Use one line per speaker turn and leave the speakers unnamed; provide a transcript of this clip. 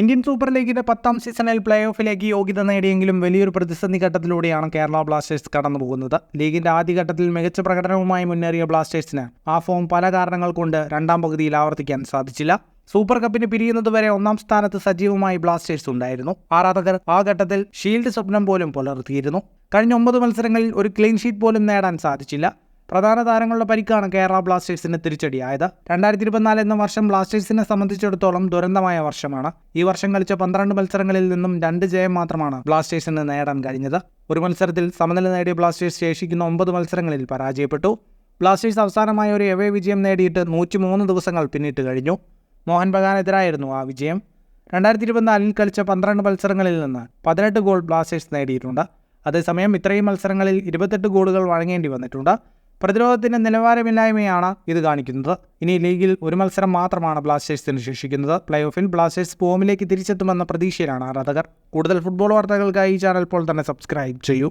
Indian super ലീഗിന്റെ പത്താം സീസണിൽ പ്ലേ ഓഫിലേക്ക് യോഗ്യത നേടിയെങ്കിലും വലിയൊരു പ്രതിസന്ധി ഘട്ടത്തിലൂടെയാണ് കേരള ബ്ലാസ്റ്റേഴ്സ് കടന്നുപോകുന്നത്. ലീഗിന്റെ ആദ്യഘട്ടത്തിൽ മികച്ച പ്രകടനവുമായി മുന്നേറിയ ബ്ലാസ്റ്റേഴ്സിന് ആ ഫോം പല കാരണങ്ങൾ കൊണ്ട് രണ്ടാം പകുതിയിൽ ആവർത്തിക്കാൻ സാധിച്ചില്ല. സൂപ്പർ കപ്പിന് പിരിയുന്നതുവരെ ഒന്നാം സ്ഥാനത്ത് സജീവമായി ബ്ലാസ്റ്റേഴ്സ് ഉണ്ടായിരുന്നു. ആരാധകർ ആ ഘട്ടത്തിൽ ഷീൽഡ് സ്വപ്നം പോലും പുലർത്തിയിരുന്നു. കഴിഞ്ഞ ഒമ്പത് മത്സരങ്ങളിൽ ഒരു ക്ലീൻ ഷീറ്റ് പോലും നേടാൻ സാധിച്ചില്ല. പ്രധാന താരങ്ങളുടെ പരിക്കാണ് കേരള ബ്ലാസ്റ്റേഴ്സിന് തിരിച്ചടിയായത് രണ്ടായിരത്തി ഇരുപത്തിനാല് എന്ന വർഷം ബ്ലാസ്റ്റേഴ്സിനെ സംബന്ധിച്ചിടത്തോളം ദുരന്തമായ വർഷമാണ്. ഈ വർഷം കളിച്ച പന്ത്രണ്ട് മത്സരങ്ങളിൽ നിന്നും രണ്ട് ജയം മാത്രമാണ് ബ്ലാസ്റ്റേഴ്സിന് നേടാൻ കഴിഞ്ഞത്. ഒരു മത്സരത്തിൽ സമനില നേടിയ ബ്ലാസ്റ്റേഴ്സ് ശേഷിക്കുന്ന ഒമ്പത് മത്സരങ്ങളിൽ പരാജയപ്പെട്ടു. ബ്ലാസ്റ്റേഴ്സ് അവസാനമായ ഒരു എവേ വിജയം നേടിയിട്ട് നൂറ്റി മൂന്ന് ദിവസങ്ങൾ പിന്നിട്ട് കഴിഞ്ഞു. മോഹൻ ബഗാനെതിരായിരുന്നു ആ വിജയം. രണ്ടായിരത്തി ഇരുപത്തിനാലിൽ കളിച്ച പന്ത്രണ്ട് മത്സരങ്ങളിൽ നിന്ന് പതിനെട്ട് ഗോൾ ബ്ലാസ്റ്റേഴ്സ് നേടിയിട്ടുണ്ട്. അതേസമയം ഇത്രയും മത്സരങ്ങളിൽ ഇരുപത്തെട്ട് ഗോളുകൾ വഴങ്ങേണ്ടി വന്നിട്ടുണ്ട്. പ്രതിരോധത്തിന്റെ നിലവാരമില്ലായ്മയാണ് ഇത് കാണിക്കുന്നത്. ഇനി ലീഗിൽ ഒരു മത്സരം മാത്രമാണ് ബ്ലാസ്റ്റേഴ്സിന് ശേഷിക്കുന്നത്. പ്ലേ ഓഫിൽ ബ്ലാസ്റ്റേഴ്സ് ഫോമിലേക്ക് തിരിച്ചെത്തുമെന്ന പ്രതീക്ഷയിലാണ് ആരാധകർ. കൂടുതൽ ഫുട്ബോൾ വാർത്തകൾക്കായി ഈ ചാനൽ ഇപ്പോൾ തന്നെ സബ്സ്ക്രൈബ് ചെയ്യൂ.